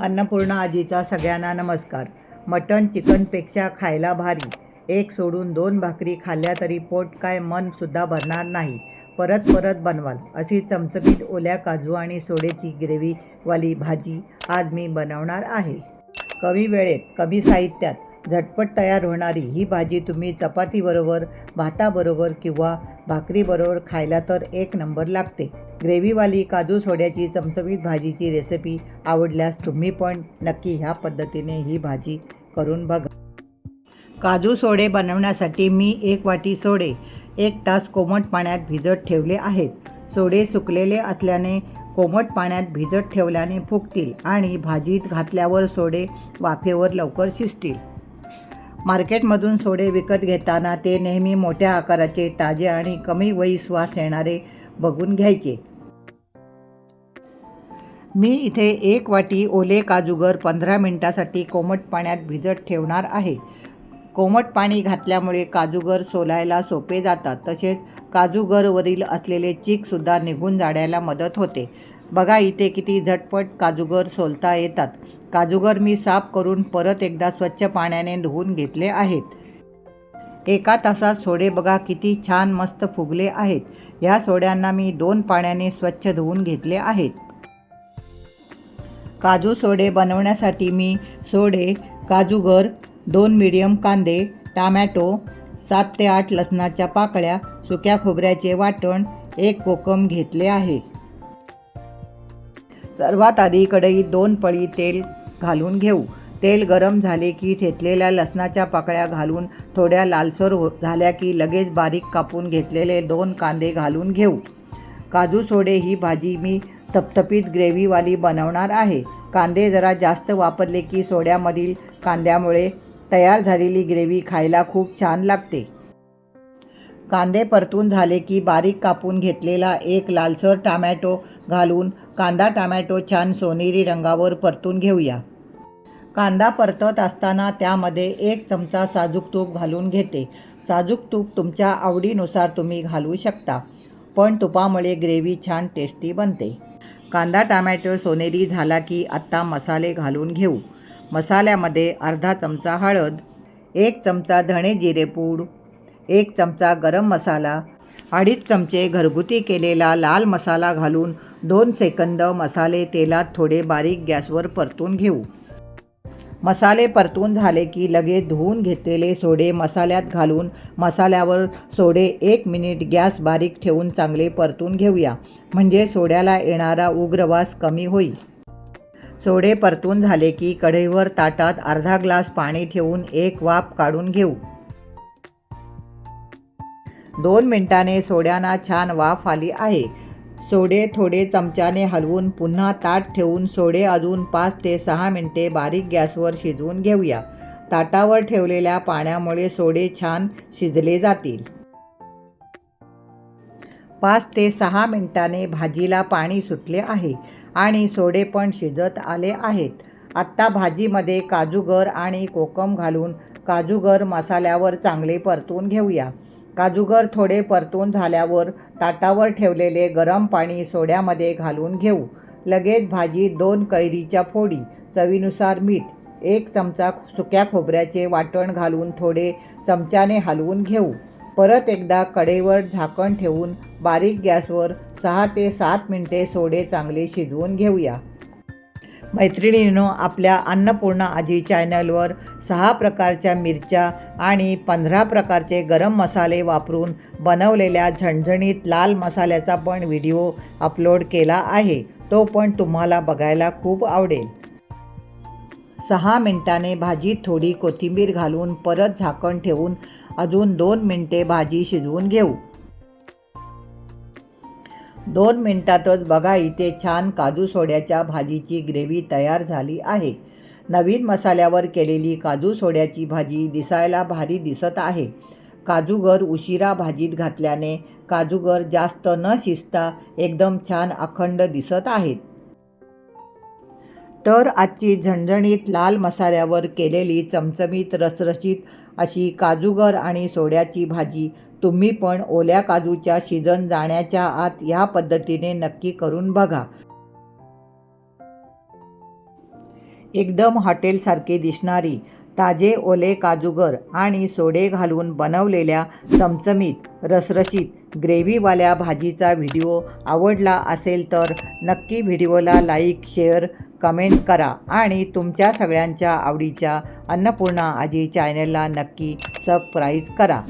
अन्नपूर्णा आजीचा सगळ्यांना नमस्कार. मटण चिकनपेक्षा खायला भारी. एक सोडून दोन भाकरी खाल्ल्या तरी पोट काय मनसुद्धा भरणार नाही. परत परत बनवाल. अशी चमचमीत ओल्या काजू आणि सोडेची ग्रेव्हीवाली भाजी आज मी बनवणार आहे. कमी वेळेत कमी साहित्यात झटपट तयार होणारी ही भाजी तुम्ही चपातीबरोबर भाताबरोबर किंवा भाकरीबरोबर खायला तर एक नंबर लागते. ग्रेव्हीवाली काजू सोड्याची चमचमीत भाजीची रेसिपी आवडल्यास तुम्ही पण नक्की ह्या पद्धतीने ही भाजी करून बघा. काजू सोडे बनवण्यासाठी मी एक वाटी सोडे एक तास कोमट पाण्यात भिजत ठेवले आहेत. सोडे सुकलेले असल्याने कोमट पाण्यात भिजत ठेवल्याने फुगतील आणि भाजीत घातल्यावर सोडे वाफेवर लवकर शिजतील. मार्केटमधून सोडे विकत घेताना ते नेहमी मोठ्या आकाराचे ताजे आणि कमी वयी येणारे बघून घ्यायचे. मी इथे एक वाटी ओले काजूगर पंधरा मिनटासाठी कोमट पाण्यात भिजत ठेवणार आहे. कोमट पाणी घातल्यामुळे काजूगर सोलायला सोपे जातात. तसेच काजूगरवरील असलेले चीकसुद्धा निघून जाण्याला मदत होते. बघा इथे किती झटपट काजूगर सोलता येतात. काजूगर मी साफ करून परत एकदा स्वच्छ पाण्याने धुवून घेतले आहेत. एका तासात सोडे बघा किती छान मस्त फुगले आहेत. ह्या सोड्यांना मी दोन पाण्याने स्वच्छ धुवून घेतले आहेत. काजू सोडे बनवण्यासाठी मी सोडे काजूगर दोन मिडियम कांदे टामॅटो सात ते आठ लसणाच्या पाकळ्या सुक्या खोबऱ्याचे वाटण एक कोकम घेतले आहे. सर्वात आधी कढईत दोन पळी तेल घालून घेऊ. तेल गरम झाले की ठेचलेल्या लसणाच्या पाकळ्या घालून थोड्या लालसर हो झाल्या की लगेच बारीक कापून घेतलेले दोन कांदे घालून घेऊ. काजू सोडे ही भाजी मी थपथपीत ग्रेव्हीवाली बनवणार आहे. कांदे जरा जास्त वापरले की सोड्यामधील कांद्यामुळे तयार झालेली ग्रेव्ही खायला खूप छान लागते. कांदे परतून झाले की बारीक कापून घेतलेला एक लालसर टामॅटो घालून कांदा टामॅटो छान सोनेरी रंगावर परतून घेऊया. कांदा परतत असताना त्यामध्ये एक चमचा साजूक तूप घालून घेते. साजूक तूप तुमच्या आवडीनुसार तुम्ही घालू शकता पण तुपामुळे ग्रेव्ही छान टेस्टी बनते. कांदा टामॅटो सोनेरी झाला की आत्ता मसाले घालून घेऊ. मसाल्यामध्ये अर्धा चमचा हळद एक चमचा धणे जिरेपूड एक चमचा गरम मसाला अडीच चमचे घरगुती केलेला लाल मसाला घालून दोन सेकंद मसाले तेलात थोडे बारीक गॅसवर परतून घेऊ. मसाले परतून झाले की लगेच धुवून घेतलेले सोडे मसाल्यात घालून मसाल्यावर सोडे एक मिनिट गॅस बारीक ठेवून चांगले परतून घेऊया. म्हणजे सोड्याला येणारा उग्रवास कमी होईल. सोडे परतून झाले की कढईवर ताटात अर्धा ग्लास पाणी ठेवून एक वाफ काढून घेऊ. दोन मिनिटाने सोड्यांना छान वाफ आली आहे. सोडे थोडे चमच्याने हलवून पुन्हा ताट ठेवून सोडे अजून पाच ते सहा मिनटे बारीक गॅसवर शिजवून घेऊया. ताटावर ठेवलेल्या पाण्यामुळे सोडे छान शिजले जातील. पाच ते सहा मिनिटाने भाजीला पाणी सुटले आहे आणि सोडे पण शिजत आले आहेत. आत्ता भाजीमध्ये काजूगर आणि कोकम घालून काजूगर मसाल्यावर चांगले परतून घेऊया. काजूगर थोडे परतून झाल्यावर ताटावर ठेवलेले गरम पाणी सोड्यामध्ये घालून घेऊ. लगेच भाजी दोन कैरीच्या फोडी चवीनुसार मीठ एक चमचा सुक्या खोबऱ्याचे वाटण घालून थोडे चमच्याने हलवून घेऊ. परत एकदा कडेवर झाकण ठेवून बारीक गॅसवर सहा ते सात मिनटे सोडे चांगले शिजवून घेऊया. मैत्रिणींनो आपल्या अन्नपूर्णा आजी चॅनलवर सहा प्रकारच्या मिरच्या आणि पंधरा प्रकारचे गरम मसाले वापरून बनवलेल्या झणझणीत लाल मसाल्याचा पण व्हिडिओ अपलोड केला आहे. तो पण तुम्हाला बघायला खूप आवडेल. सहा मिनटाने भाजीत थोडी कोथिंबीर घालून परत झाकण ठेवून अजून दोन मिनटे भाजी शिजवून घेऊ. दोन मिनटातच बघा इथे छान काजू सोड्याच्या भाजीची ग्रेव्ही तयार झाली आहे. नवीन मसाल्यावर केलेली काजू सोड्याची भाजी दिसायला भारी दिसत आहे. काजूगर उशिरा भाजीत घातल्याने काजूगर जास्त न शिजता एकदम छान अखंड दिसत आहेत. तर आजची झणझणीत लाल मसाल्यावर केलेली चमचमीत रसरशीत अशी काजूगर आणि सोड्याची भाजी तुम्ही पण ओल्या काजूच्या सीझन जाण्याच्या आत ह्या पद्धतीने नक्की करून बघा. एकदम हॉटेलसारखी दिसणारी ताजे ओले काजूगर आणि सोडे घालून बनवलेल्या चमचमीत रसरशीत ग्रेव्हीवाल्या भाजीचा व्हिडिओ आवडला असेल तर नक्की व्हिडिओला लाईक शेअर कमेंट करा आणि तुमच्या सगळ्यांच्या आवडीच्या अन्नपूर्णा आजी चॅनलला नक्की सबस्क्राईब करा.